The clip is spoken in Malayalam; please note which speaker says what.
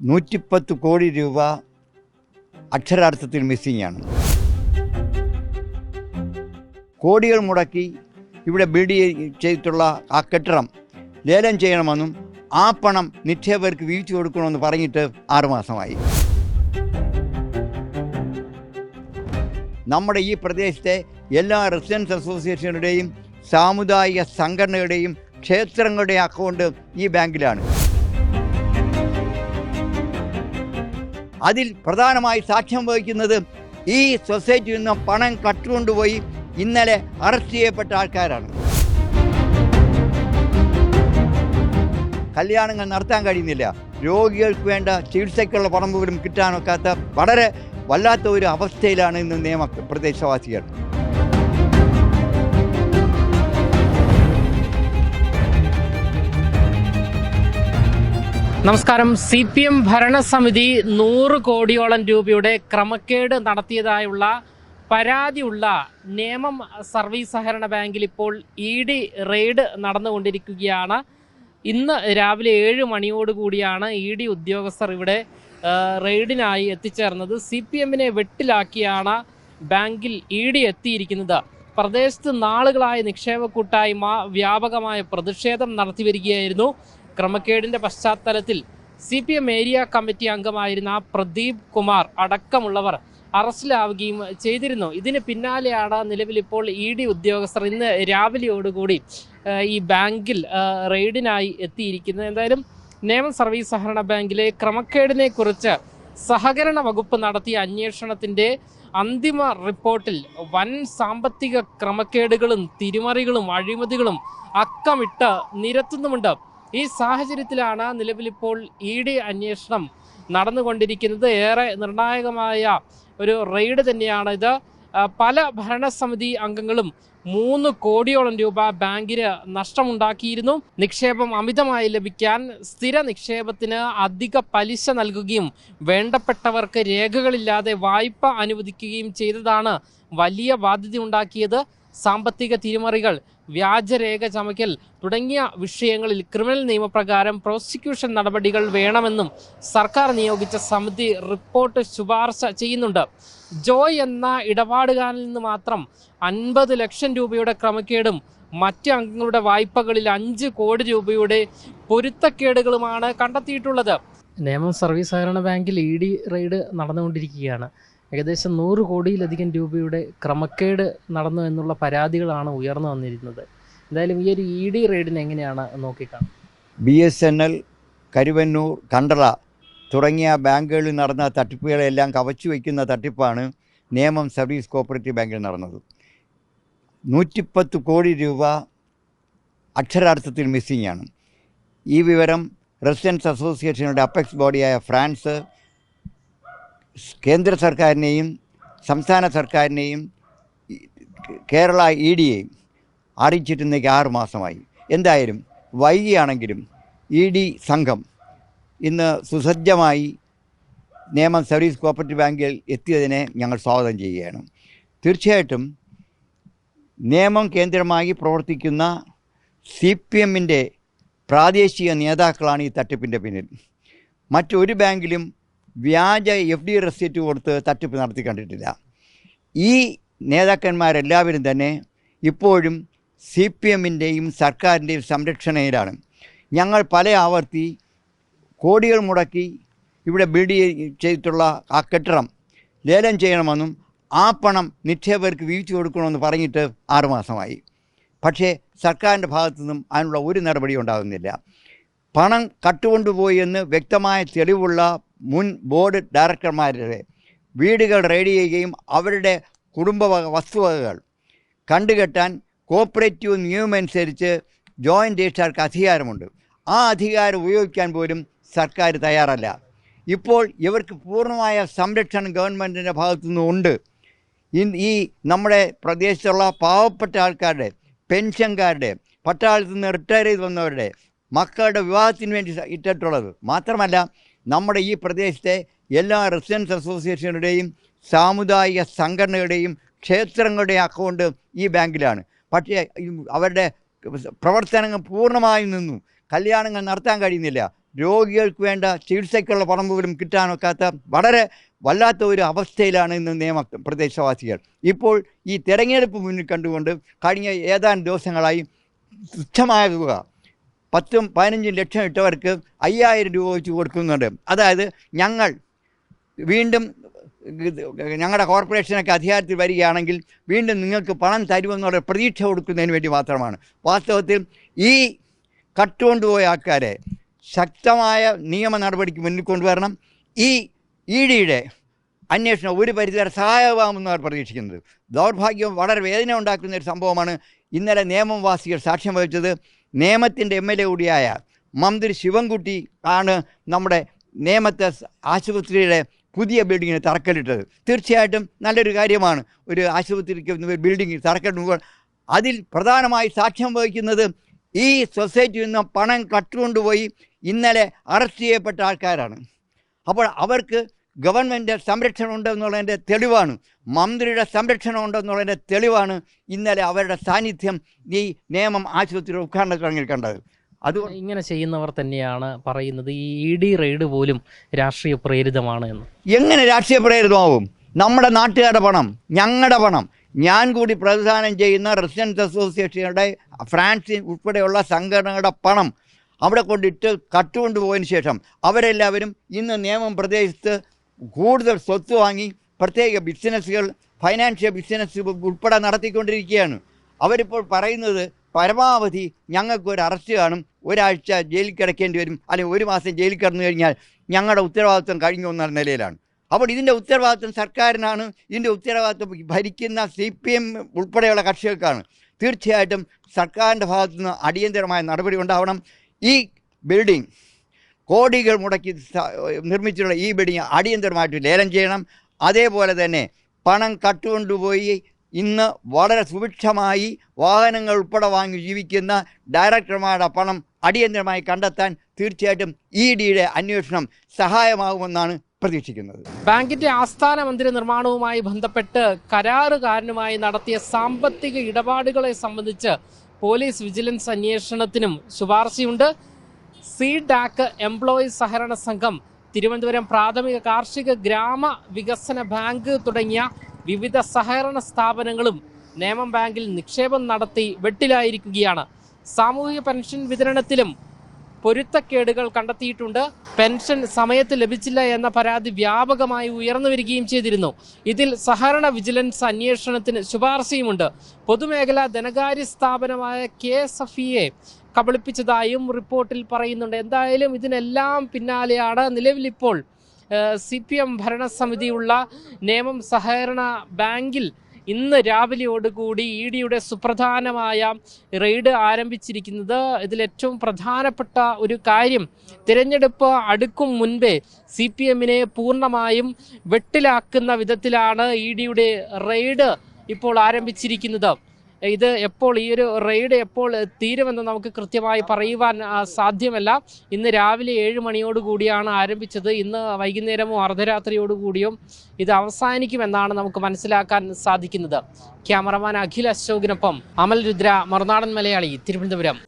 Speaker 1: നൂറ്റിപ്പത്ത് കോടി രൂപ അക്ഷരാർത്ഥത്തിൽ മിസ്സിംഗ് ആണ്. കോടികൾ മുടക്കി ഇവിടെ ബിൽഡ് ചെയ്തിട്ടുള്ള ആ കെട്ടിടം ലേലം ചെയ്യണമെന്നും ആ പണം നിക്ഷേപകർക്ക് വീഴ്ച കൊടുക്കണമെന്ന് പറഞ്ഞിട്ട് ആറുമാസമായി നമ്മുടെ ഈ പ്രദേശത്തെ എല്ലാ റെസിഡൻസ് അസോസിയേഷനുടെയും സാമുദായിക സംഘടനകളുടെയും ക്ഷേത്രങ്ങളുടെയും അക്കൗണ്ട് ഈ ബാങ്കിലാണ്. അതിൽ പ്രധാനമായി സാക്ഷ്യം വഹിക്കുന്നത് ഈ സൊസൈറ്റിയിൽ നിന്ന് പണം കട്ടുകൊണ്ടുപോയി ഇന്നലെ അറസ്റ്റ് ചെയ്യപ്പെട്ട ആൾക്കാരാണ്. കല്യാണങ്ങൾ നടത്താൻ കഴിയുന്നില്ല. രോഗികൾക്ക് വേണ്ട ചികിത്സയ്ക്കുള്ള പണം പോലും കിട്ടാനൊക്കാത്ത വളരെ വല്ലാത്ത ഒരു അവസ്ഥയിലാണ് ഇന്ന് നിയമ പ്രദേശവാസികൾ.
Speaker 2: നമസ്കാരം. സി പി എം ഭരണസമിതി നൂറ് കോടിയോളം രൂപയുടെ ക്രമക്കേട് നടത്തിയതായുള്ള പരാതിയുള്ള നേമം സർവീസ് സഹകരണ ബാങ്കിൽ ഇപ്പോൾ ഇ ഡി റെയ്ഡ് നടന്നുകൊണ്ടിരിക്കുകയാണ്. ഇന്ന് രാവിലെ ഏഴ് മണിയോടുകൂടിയാണ് ഇ ഡി ഉദ്യോഗസ്ഥർ ഇവിടെ റെയ്ഡിനായി എത്തിച്ചേർന്നത്. സി പി എമ്മിനെ വെട്ടിലാക്കിയാണ് ബാങ്കിൽ ഇ ഡി എത്തിയിരിക്കുന്നത്. പ്രദേശത്ത് നാളുകളായ നിക്ഷേപ കൂട്ടായ്മ വ്യാപകമായ പ്രതിഷേധം നടത്തിവരികയായിരുന്നു ക്രമക്കേടിന്റെ പശ്ചാത്തലത്തിൽ C P M area committee അംഗമായിരുന്ന പ്രദീപ് കുമാർ അടക്കമുള്ളവർ അറസ്റ്റിലാവുകയും ചെയ്തിരുന്നു. ഇതിന് പിന്നാലെയാണ് നിലവിൽ ഇപ്പോൾ ഇ ഡി ഉദ്യോഗസ്ഥർ ഇന്ന് രാവിലെയോടുകൂടി ഈ ബാങ്കിൽ റെയ്ഡിനായി എത്തിയിരിക്കുന്നത്. എന്തായാലും നിയമ സർവീസ് സഹകരണ ബാങ്കിലെ ക്രമക്കേടിനെ കുറിച്ച് സഹകരണ വകുപ്പ് നടത്തിയ അന്വേഷണത്തിന്റെ അന്തിമ റിപ്പോർട്ടിൽ വൻ സാമ്പത്തിക ക്രമക്കേടുകളും തിരിമറികളും അഴിമതികളും അക്കമിട്ട് നിരത്തുന്നുമുണ്ട്. ഈ സാഹചര്യത്തിലാണ് നിലവിലിപ്പോൾ ഇ ഡി അന്വേഷണം നടന്നുകൊണ്ടിരിക്കുന്നത്. ഏറെ നിർണായകമായ ഒരു റെയ്ഡ് തന്നെയാണ് ഇത്. പല ഭരണസമിതി അംഗങ്ങളും മൂന്ന് കോടിയോളം രൂപ ബാങ്കിന് നഷ്ടമുണ്ടാക്കിയിരുന്നു. നിക്ഷേപം അമിതമായി ലഭിക്കാൻ സ്ഥിര നിക്ഷേപത്തിന് അധിക പലിശ നൽകുകയും വേണ്ടപ്പെട്ടവർക്ക് രേഖകളില്ലാതെ വായ്പ അനുവദിക്കുകയും ചെയ്തതാണ് വലിയ ബാധ്യതയുണ്ടാക്കിയത്. സാമ്പത്തിക തിരിമറികൾ വ്യാജരേഖ ചമയ്ക്കൽ തുടങ്ങിയ വിഷയങ്ങളിൽ ക്രിമിനൽ നിയമപ്രകാരം പ്രോസിക്യൂഷൻ നടപടികൾ വേണമെന്നും സർക്കാർ നിയോഗിച്ച സമിതി റിപ്പോർട്ട് ശുപാർശ ചെയ്യുന്നുണ്ട്. ജോയ് എന്ന ഇടപാടുകാരിൽ നിന്ന് മാത്രം അൻപത് ലക്ഷം രൂപയുടെ ക്രമക്കേടും മറ്റ് അംഗങ്ങളുടെ വായ്പകളിൽ അഞ്ച് കോടി രൂപയുടെ പൊരുത്തക്കേടുകളുമാണ് കണ്ടെത്തിയിട്ടുള്ളത്. നിയമം സർവീസ് സഹകരണ ബാങ്കിൽ ഇ ഡി റെയ്ഡ് നടന്നുകൊണ്ടിരിക്കുകയാണ്. ഏകദേശം നൂറ് കോടിയിലധികം രൂപയുടെ ക്രമക്കേട് നടന്നു എന്നുള്ള പരാതികളാണ് ഉയർന്നു വന്നിരുന്നത് എന്തായാലും ഈ ഒരു ഇ ഡി റെയ്ഡിനെ എങ്ങനെയാണ് നോക്കിക്കാണ്
Speaker 1: B S N L Karuvannur Kandala തുടങ്ങിയ ബാങ്കുകളിൽ നടന്ന തട്ടിപ്പുകളെല്ലാം കവച്ചു വയ്ക്കുന്ന തട്ടിപ്പാണ് നിയമം സർവീസ് കോപ്പറേറ്റീവ് ബാങ്കിൽ നടന്നത്. നൂറ്റിപ്പത്ത് കോടി രൂപ അക്ഷരാർത്ഥത്തിൽ മിസ്സിംഗ് ആണ്. ഈ വിവരം റെസിഡൻസ് അസോസിയേഷനുടെ അപ്പെക്സ് ബോഡിയായ ഫ്രാൻസ് കേന്ദ്ര സർക്കാരിനെയും സംസ്ഥാന സർക്കാരിനെയും കേരള ഇ ഡിയെയും അറിയിച്ചിട്ടുണ്ടെങ്കിൽ ആറു മാസമായി. എന്തായാലും വൈകിയാണെങ്കിലും ഇ ഡി സംഘം ഇന്ന് സുസജ്ജമായി നിയമം സർവീസ് കോപ്പറേറ്റീവ് ബാങ്കിൽ എത്തിയതിനെ ഞങ്ങൾ സ്വാഗതം ചെയ്യുകയാണ്. തീർച്ചയായിട്ടും നിയമം കേന്ദ്രമായി പ്രവർത്തിക്കുന്ന സി പി എമ്മിന്റെ പ്രാദേശിക നേതാക്കളാണ് ഈ തട്ടിപ്പിന്റെ പിന്നിൽ. മറ്റൊരു ബാങ്കിലും വ്യാജ എഫ് ഡി റെസിപ്റ്റ് കൊടുത്ത് തട്ടിപ്പ് നടത്തി കണ്ടിട്ടില്ല. ഈ നേതാക്കന്മാരെല്ലാവരും തന്നെ ഇപ്പോഴും സി പി എമ്മിന്റെയും സർക്കാരിന്റെയും സംരക്ഷണയിലാണ്. ഞങ്ങൾ പല ആവർത്തി കോടികൾ മുടക്കി ഇവിടെ ബിൽഡ് ചെയ്തിട്ടുള്ള ആ കെട്ടിടം ലേലം ചെയ്യണമെന്നും ആ പണം നിക്ഷേപകർക്ക് വീഴ്ച കൊടുക്കണമെന്ന് പറഞ്ഞിട്ട് ആറുമാസമായി പക്ഷേ സർക്കാരിന്റെ ഭാഗത്തു നിന്നും അതിനുള്ള ഒരു നടപടി ഉണ്ടാകുന്നില്ല. പണം കട്ടുകൊണ്ടുപോയി എന്ന് വ്യക്തമായ തെളിവുള്ള മുൻ ബോർഡ് ഡയറക്ടർമാരുടെ വീടുകൾ റെയ്ഡ് ചെയ്യുകയും അവരുടെ കുടുംബ വക- വസ്തുവകകൾ കണ്ടുകെട്ടാൻ കോപ്പറേറ്റീവ് നിയമമനുസരിച്ച് ജോയിന്റ് രജിസ്ട്രാർക്ക് അധികാരമുണ്ട്. ആ അധികാരം ഉപയോഗിക്കാൻ പോലും സർക്കാർ തയ്യാറല്ല. ഇപ്പോൾ ഇവർക്ക് പൂർണമായ സംരക്ഷണം ഗവൺമെന്റിന്റെ ഭാഗത്തു ഉണ്ട്. ഈ നമ്മുടെ പ്രദേശത്തുള്ള പാവപ്പെട്ട ആൾക്കാരുടെ പെൻഷൻകാരുടെ പട്ടാളത്തിൽ നിന്ന് റിട്ടയർ ചെയ്ത് വന്നവരുടെ മക്കളുടെ വിവാഹത്തിന് വേണ്ടി ഇട്ടിട്ടുള്ളത് മാത്രമല്ല നമ്മുടെ ഈ പ്രദേശത്തെ എല്ലാ റെസിഡൻസ് അസോസിയേഷനുടെയും സാമുദായിക സംഘടനയുടെയും ക്ഷേത്രങ്ങളുടെയും അക്കൗണ്ട് ഈ ബാങ്കിലാണ്. പക്ഷേ അവരുടെ പ്രവർത്തനങ്ങൾ പൂർണമായും നിന്നു. കല്യാണങ്ങൾ നടത്താൻ കഴിയുന്നില്ല. രോഗികൾക്ക് വേണ്ട ചികിത്സയ്ക്കുള്ള പണം പോലും കിട്ടാനൊക്കാത്ത വളരെ വല്ലാത്ത ഒരു അവസ്ഥയിലാണ് ഇന്ന് നിയമ പ്രദേശവാസികൾ. ഇപ്പോൾ ഈ തെരഞ്ഞെടുപ്പ് മുന്നിൽ കണ്ടുകൊണ്ട് കഴിഞ്ഞ ഏതാനും ദിവസങ്ങളായി തുച്ഛമായ തുക പത്തും പതിനഞ്ചും ലക്ഷം ഇട്ടവർക്ക് അയ്യായിരം രൂപ വെച്ച് കൊടുക്കുന്നുണ്ട്. അതായത് ഞങ്ങൾ വീണ്ടും ഞങ്ങളുടെ കോർപ്പറേഷനൊക്കെ അധികാരത്തിൽ വരികയാണെങ്കിൽ വീണ്ടും നിങ്ങൾക്ക് പണം തരുമെന്നുള്ള പ്രതീക്ഷ കൊടുക്കുന്നതിന് വേണ്ടി മാത്രമാണ്. വാസ്തവത്തിൽ ഈ കട്ടുകൊണ്ടുപോയ ആൾക്കാരെ ശക്തമായ നിയമ നടപടിക്ക് മുന്നിൽ കൊണ്ടുവരണം. ഈ ഇ ഡിയുടെ അന്വേഷണം ഒരു പരിധിവരെ സഹായകമാകുമെന്നാണ് പ്രതീക്ഷിക്കുന്നത്. ദൗർഭാഗ്യം വളരെ വേദന ഉണ്ടാക്കുന്ന ഒരു സംഭവമാണ് ഇന്നലെ നിയമവാസികൾ സാക്ഷ്യം വഹിച്ചത്. നിയമത്തിന്റെ എം എൽ എ കൂടിയായ മന്ത്രി ശിവൻകുട്ടി ആണ് നമ്മുടെ നേമത്തെ ആശുപത്രിയുടെ പുതിയ ബിൽഡിങ്ങിന് തറക്കല്ലിട്ടത്. തീർച്ചയായിട്ടും നല്ലൊരു കാര്യമാണ് ഒരു ആശുപത്രിക്ക് ബിൽഡിംഗ് തറക്കല്ലിടുമ്പോൾ അതിൽ പ്രധാനമായി സാക്ഷ്യം വഹിക്കുന്നത് ഈ സൊസൈറ്റിയിൽ നിന്ന് പണം കട്ടുകൊണ്ടുപോയി ഇന്നലെ അറസ്റ്റ് ചെയ്യപ്പെട്ട ആൾക്കാരാണ്. അപ്പോൾ അവർക്ക് ഗവൺമെന്റ് സംരക്ഷണം ഉണ്ടെന്നുള്ളതിന്റെ തെളിവാണ്. മന്ത്രിയുടെ സംരക്ഷണം ഉണ്ടെന്നുള്ളതിന്റെ തെളിവാണ് ഇന്നലെ അവരുടെ സാന്നിധ്യം ഈ നിയമം ആശുപത്രിയുടെ ഉദ്ഘാടന ചടങ്ങിൽ കണ്ടത്. അത്
Speaker 2: ഇങ്ങനെ ചെയ്യുന്നവർ തന്നെയാണ് പറയുന്നത് ഈ ഇ ഡി റെയ്ഡ് പോലും രാഷ്ട്രീയ പ്രേരിതമാണ് എന്ന്.
Speaker 1: എങ്ങനെ രാഷ്ട്രീയ പ്രേരിതമാവും? നമ്മുടെ നാട്ടുകാരുടെ പണം ഞങ്ങളുടെ പണം. ഞാൻ കൂടി പ്രതിദാനം ചെയ്യുന്ന റെസിഡൻസ് അസോസിയേഷനുടെ ഫ്രാൻസിൻ ഉൾപ്പെടെയുള്ള സംഘടനകളുടെ പണം അവിടെ കൊണ്ടിട്ട് കട്ടുകൊണ്ട് പോയതിന് ശേഷം അവരെല്ലാവരും ഇന്ന് നിയമം പ്രദേശത്ത് കൂടുതൽ സ്വത്ത് വാങ്ങി പ്രത്യേക ബിസിനസ്സുകൾ ഫൈനാൻഷ്യൽ ബിസിനസ് ഉൾപ്പെടെ നടത്തിക്കൊണ്ടിരിക്കുകയാണ്. അവരിപ്പോൾ പറയുന്നത് പരമാവധി ഞങ്ങൾക്കൊരു അറസ്റ്റ് കാണും. ഒരാഴ്ച ജയിലിൽ കിടക്കേണ്ടി വരും. അല്ലെങ്കിൽ ഒരു മാസം ജയിലിൽ കിടന്നു കഴിഞ്ഞാൽ ഞങ്ങളുടെ ഉത്തരവാദിത്വം കഴിഞ്ഞു എന്ന നിലയിലാണ്. അപ്പോൾ ഇതിന്റെ ഉത്തരവാദിത്വം സർക്കാരിനാണ്. ഇതിന്റെ ഉത്തരവാദിത്വം ഭരിക്കുന്ന സി പി എം ഉൾപ്പെടെയുള്ള കക്ഷികൾക്കാണ്. തീർച്ചയായിട്ടും സർക്കാരിന്റെ ഭാഗത്തുനിന്ന് അടിയന്തരമായ നടപടി ഉണ്ടാവണം. ഈ ബിൽഡിംഗ് കോടികൾ മുടക്കി നിർമ്മിച്ചിട്ടുള്ള ഈ ബിൽഡിംഗ് അടിയന്തരമായിട്ട് ലേലം ചെയ്യണം. അതേപോലെ തന്നെ പണം കട്ടുകൊണ്ടുപോയി ഇന്ന് വളരെ സുഭിക്ഷമായി വാഹനങ്ങൾ ഉൾപ്പെടെ വാങ്ങി ജീവിക്കുന്ന ഡയറക്ടർമാരുടെ പണം അടിയന്തരമായി കണ്ടെത്താൻ തീർച്ചയായിട്ടും ഇ ഡിയുടെ അന്വേഷണം സഹായമാകുമെന്നാണ് പ്രതീക്ഷിക്കുന്നത്.
Speaker 2: ബാങ്കിന്റെ ആസ്ഥാന മന്ദിര നിർമ്മാണവുമായി ബന്ധപ്പെട്ട് കരാറുകാരനുമായി നടത്തിയ സാമ്പത്തിക ഇടപാടുകളെ സംബന്ധിച്ച് പോലീസ് വിജിലൻസ് അന്വേഷണത്തിനും ശുപാർശയുണ്ട്. സി ഡാക്ക് എംപ്ലോയീസ് സഹകരണ സംഘം തിരുവനന്തപുരം പ്രാഥമിക കാർഷിക ഗ്രാമ വികസന ബാങ്ക് തുടങ്ങിയ വിവിധ സഹകരണ സ്ഥാപനങ്ങളും നേമം ബാങ്കിൽ നിക്ഷേപം നടത്തി വെട്ടിലായിരിക്കുകയാണ്. സാമൂഹിക പെൻഷൻ വിതരണത്തിലും പൊരുത്തക്കേടുകൾ കണ്ടെത്തിയിട്ടുണ്ട്. പെൻഷൻ സമയത്ത് ലഭിച്ചില്ല എന്ന പരാതി വ്യാപകമായി ഉയർന്നു വരികയും ചെയ്തിരുന്നു. ഇതിൽ സഹകരണ വിജിലൻസ് അന്വേഷണത്തിന് ശുപാർശയുമുണ്ട്. പൊതുമേഖലാ ധനകാര്യ സ്ഥാപനമായ കെ എസ് എഫ് ഇയെ കബളിപ്പിച്ചതായും റിപ്പോർട്ടിൽ പറയുന്നുണ്ട്. എന്തായാലും ഇതിനെല്ലാം പിന്നാലെയാണ് നിലവിലിപ്പോൾ സി പി എം ഭരണസമിതിയുള്ള നിയമം സഹകരണ ബാങ്കിൽ ഇന്ന് രാവിലെയോടുകൂടി ഇ ഡിയുടെ സുപ്രധാനമായ റെയ്ഡ് ആരംഭിച്ചിരിക്കുന്നത്. ഇതിലേറ്റവും പ്രധാനപ്പെട്ട ഒരു കാര്യം തിരഞ്ഞെടുപ്പ് അടുക്കും മുൻപേ സി പി എമ്മിനെ പൂർണമായും വെട്ടിലാക്കുന്ന വിധത്തിലാണ് ഇ ഡിയുടെ റെയ്ഡ് ഇപ്പോൾ ആരംഭിച്ചിരിക്കുന്നത്. ഇത് എപ്പോൾ ഈ ഒരു റെയ്ഡ് എപ്പോൾ തീരുമെന്ന് നമുക്ക് കൃത്യമായി പറയുവാൻ സാധ്യമല്ല. ഇന്ന് രാവിലെ ഏഴ് മണിയോട് കൂടിയാണ് ആരംഭിച്ചത്. ഇന്ന് വൈകുന്നേരമോ അർദ്ധരാത്രിയോടുകൂടിയും ഇത് അവസാനിക്കുമെന്നാണ് നമുക്ക് മനസ്സിലാക്കാൻ സാധിക്കുന്നത്. ക്യാമറമാൻ അഖിൽ അശോകിനൊപ്പം അമൽ രുദ്ര മറുനാടൻ മലയാളി തിരുവനന്തപുരം.